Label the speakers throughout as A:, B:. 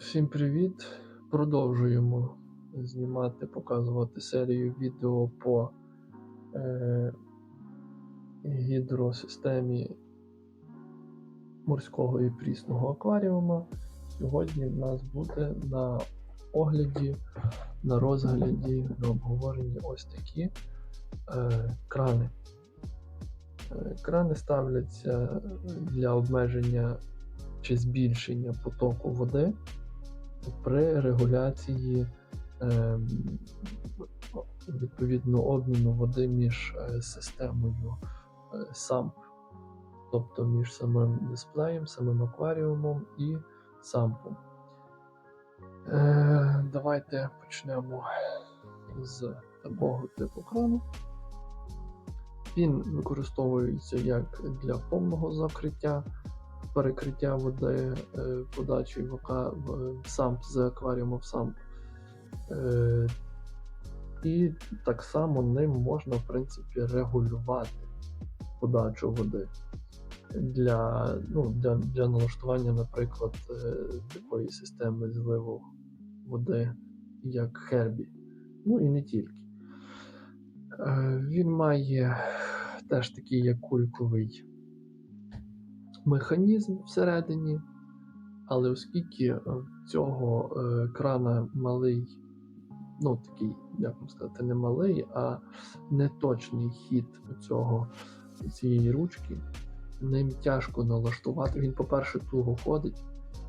A: Всім привіт! Продовжуємо знімати, показувати серію відео по е, гідросистемі морського і прісного акваріума. Сьогодні в нас буде на огляді, на розгляді, на обговоренні ось такі е, крани. Е, Крани ставляться для обмеження чи збільшення потоку води при регуляції ем, відповідно обміну води між е, системою е, SAMP, тобто між самим дисплеєм, самим акваріумом і сампом. Е, Давайте почнемо з такого типу крану. Він використовується як для повного закриття, перекриття води, е, подачі в самп з акваріуму в самп. Е, І так само ним можна, в принципі, регулювати подачу води для, ну, для, для налаштування, наприклад, е, такої системи зливу води, як Herbie. Ну і не тільки. Він має теж такий як кульковий механізм всередині, але оскільки в цього е, крана малий, ну такий, як вам сказати, не малий, а неточний хід цього, цієї ручки, ним тяжко налаштувати. Він, по-перше, туго ходить,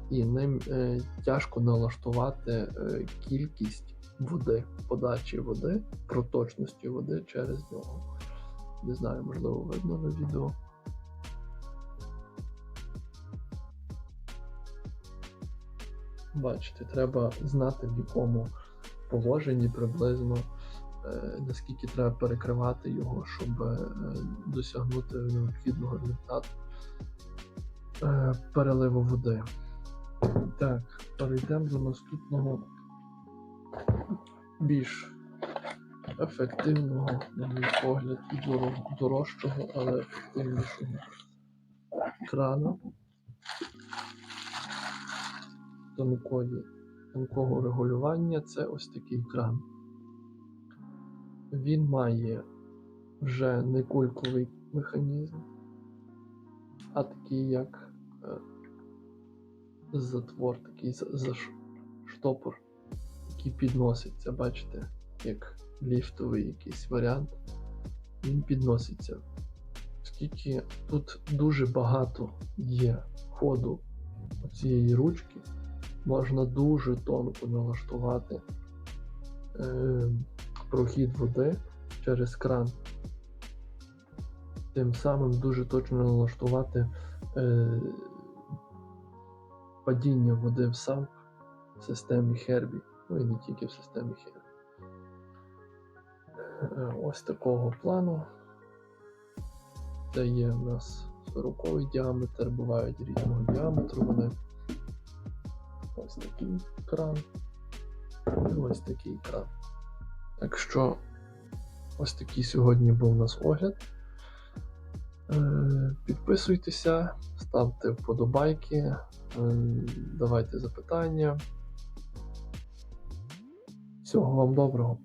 A: і ним е, тяжко налаштувати е, кількість води, подачі води, проточності води через нього. Не знаю, можливо, видно на відео. Бачите, треба знати в якому положенні приблизно, е, наскільки треба перекривати його, щоб е, досягнути необхідного результату е, переливу води. Так, перейдемо до наступного більш ефективного, на мій погляд, дорожчого, але ефективнішого крана тонкої, тонкого регулювання це ось такий кран. Він має вже не кульковий механізм, а такий як е, затвор, такий за- заш- штопор, який підноситься, бачите, як ліфтовий якийсь варіант. Він підноситься. Оскільки тут дуже багато є ходу цієї ручки, можна дуже тонко налаштувати е, прохід води через кран. Тим самим дуже точно налаштувати е, падіння води в сам в системі Herbie, ну і не тільки в системі Herbie. Е, Ось такого плану. Це є в нас 40 діаметр, бувають різного діаметру вони. Ось такий кран. І ось такий кран. Так що ось такий сьогодні був у нас огляд. Е, Підписуйтеся, ставте вподобайки, е, давайте запитання. Всього вам доброго!